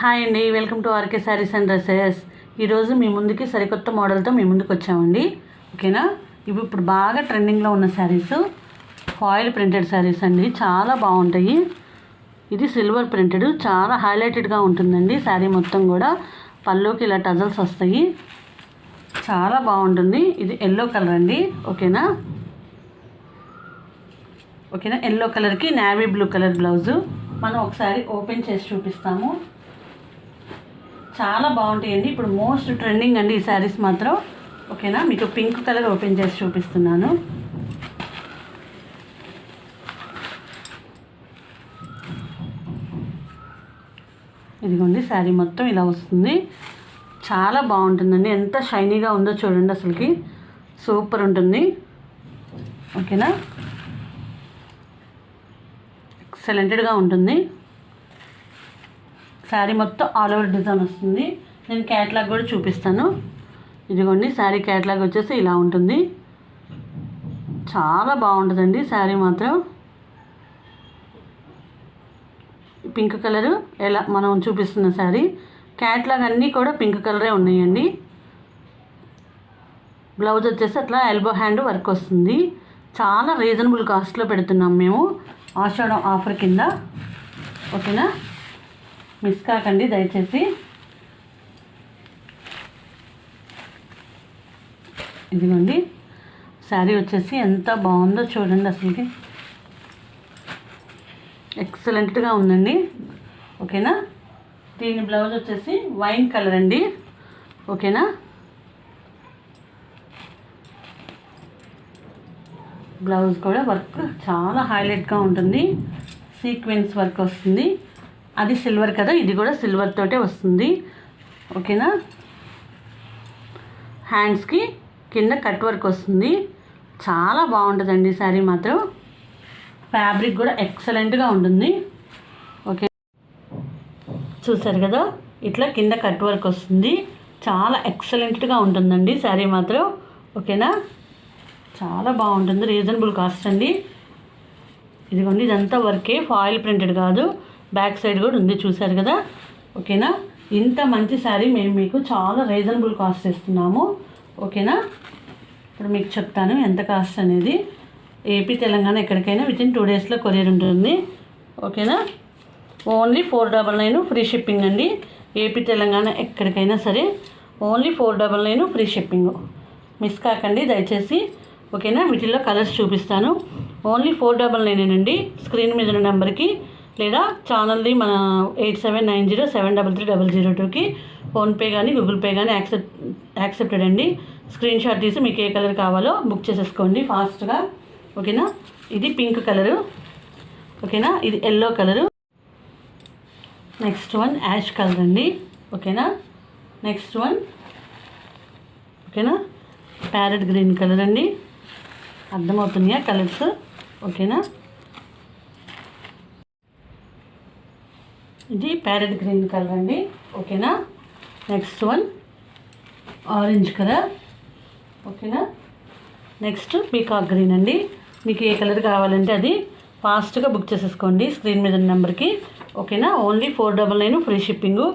Hi అండి welcome to RK Sarees and dresses. ఈరోజు మీ ముందుకి సరికొత్త మోడల్తో మీ ముందుకు వచ్చామండి. ఓకేనా? ఇవి ఇప్పుడు బాగా ట్రెండింగ్లో ఉన్న శారీస్ ఫాయిల్ ప్రింటెడ్ శారీస్ అండి. చాలా బాగుంటాయి. ఇది సిల్వర్ ప్రింటెడ్ చాలా హైలైటెడ్గా ఉంటుందండి శారీ మొత్తం కూడా. పళ్ళుకి ఇలా టజల్స్ వస్తాయి. చాలా బాగుంటుంది. ఇది ఎల్లో కలర్ అండి. ఓకేనా? ఓకేనా? ఎల్లో కలర్కి నావీ బ్లూ కలర్ బ్లౌజు మనం ఒకసారి ఓపెన్ చేసి చూపిస్తాము. చాలా బాగుంటాయండి. ఇప్పుడు మోస్ట్ ట్రెండింగ్ అండి ఈ శారీస్ మాత్రం. ఓకేనా? మీకు పింక్ కలర్ ఓపెన్ చేసి చూపిస్తున్నాను. ఇదిగోండి శారీ మొత్తం ఇలా వస్తుంది. చాలా బాగుంటుందండి. ఎంత షైనీగా ఉందో చూడండి అసలుకి. సూపర్ ఉంటుంది. ఓకేనా? ఎక్సలెంటెడ్గా ఉంటుంది. శారీ మొత్తం ఆల్ ఓవర్ డిజైన్ వస్తుంది. నేను క్యాట్లాగ్ కూడా చూపిస్తాను. ఇదిగోండి శారీ క్యాట్లాగ్ వచ్చేసి ఇలా ఉంటుంది. చాలా బాగుంటుందండి శారీ మాత్రం. పింక్ కలరు ఎలా మనం చూపిస్తున్న శారీ. క్యాట్లాగ్ అన్నీ కూడా పింక్ కలరే ఉన్నాయండి. బ్లౌజ్ వచ్చేసి అట్లా ఎల్బో హ్యాండ్ వర్క్ వస్తుంది. చాలా రీజనబుల్ కాస్ట్లో పెడుతున్నాం మేము. ఆషాఢం ఆఫర్ కింద. ఓకేనా? మిస్ కాకండి దయచేసి. ఇదిగోండి శారీ వచ్చేసి ఎంత బాగుందో చూడండి అసలుకి. ఎక్సలెంట్గా ఉందండి. ఓకేనా? దీని బ్లౌజ్ వచ్చేసి వైన్ కలర్ అండి. ఓకేనా? బ్లౌజ్ కూడా వర్క్ చాలా హైలైట్గా ఉంటుంది. సీక్వెన్స్ వర్క్ వస్తుంది. అది సిల్వర్ కదా ఇది కూడా సిల్వర్ తోటే వస్తుంది. ఓకేనా? హ్యాండ్స్కి కింద కట్ వర్క్ వస్తుంది. చాలా బాగుంటుందండి శారీ మాత్రం. ఫ్యాబ్రిక్ కూడా ఎక్సలెంట్గా ఉంటుంది. ఓకే. చూసారు కదా? ఇట్లా కింద కట్ వర్క్ వస్తుంది. చాలా ఎక్సలెంట్గా ఉంటుందండి శారీ మాత్రం. ఓకేనా? చాలా బాగుంటుంది. రీజనబుల్ కాస్ట్ అండి. ఇదిగోండి ఇదంతా వర్కే ఫాయిల్ ప్రింటెడ్ కాదు. బ్యాక్ సైడ్ కూడా ఉంది చూసారు కదా? ఓకేనా? ఇంత మంచి శారీ మేము మీకు చాలా రీజనబుల్ కాస్ట్ ఇస్తున్నాము. ఓకేనా? ఇప్పుడు మీకు చెప్తాను ఎంత కాస్ట్ అనేది. ఏపీ తెలంగాణ ఎక్కడికైనా విత్ ఇన్ టూ డేస్లో కొరియర్ ఉంటుంది. ఓకేనా? Only four double nine free shipping అండి. ఏపీ తెలంగాణ ఎక్కడికైనా సరే only four double nine free shipping miss కాకండి దయచేసి. ఓకేనా? వీటిల్లో కలర్స్ చూపిస్తాను. ఓన్లీ ఫోర్ డబల్ నైన్ అండి. స్క్రీన్ మీద ఉన్న నెంబర్కి లేదా ఛానల్ది మన eight seven nine zero seven double three double zero టూకి ఫోన్పే కానీ గూగుల్ పే కానీ యాక్సెప్ట్ యాక్సెప్టెడ్ అండి. స్క్రీన్ షాట్ తీసి మీకు ఏ కలర్ కావాలో బుక్ చేసేసుకోండి ఫాస్ట్గా. ఓకేనా? ఇది పింక్ కలరు. ఓకేనా? ఇది yellow colour. Next one ash colour అండి. ఓకేనా? నెక్స్ట్ వన్ ఓకేనా? ప్యారెట్ గ్రీన్ కలర్ అండి. అర్థమవుతున్నాయా కలర్స్? ఓకేనా? ఇది ప్యారెట్ గ్రీన్ కలర్ అండి. ఓకేనా? Next one orange colour. ఓకేనా? నెక్స్ట్ పీకాక్ గ్రీన్ అండి. మీకు ఏ కలర్ కావాలంటే అది ఫాస్ట్గా బుక్ చేసేసుకోండి స్క్రీన్ మీద నెంబర్కి. ఓకేనా? Only four double nine free shipping.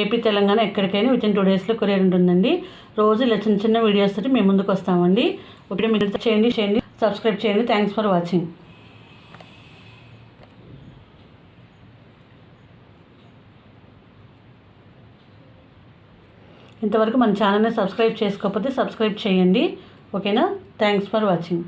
AP Telangana ఎక్కడికైనా విత్ ఇన్ టూ డేస్లో కొరియర్ ఉంటుందండి. రోజు ఇలా చిన్న చిన్న వీడియోస్ తోటి మేము ముందుకు వస్తామండి ఇప్పుడు మీరు చేయండి చేయండి సబ్స్క్రైబ్ చేయండి. Thanks for watching. ఇంతవరకు మన ఛానల్ని సబ్స్క్రైబ్ చేసుకోకపోతే సబ్స్క్రైబ్ చేయండి. ఓకేనా? Thanks for watching.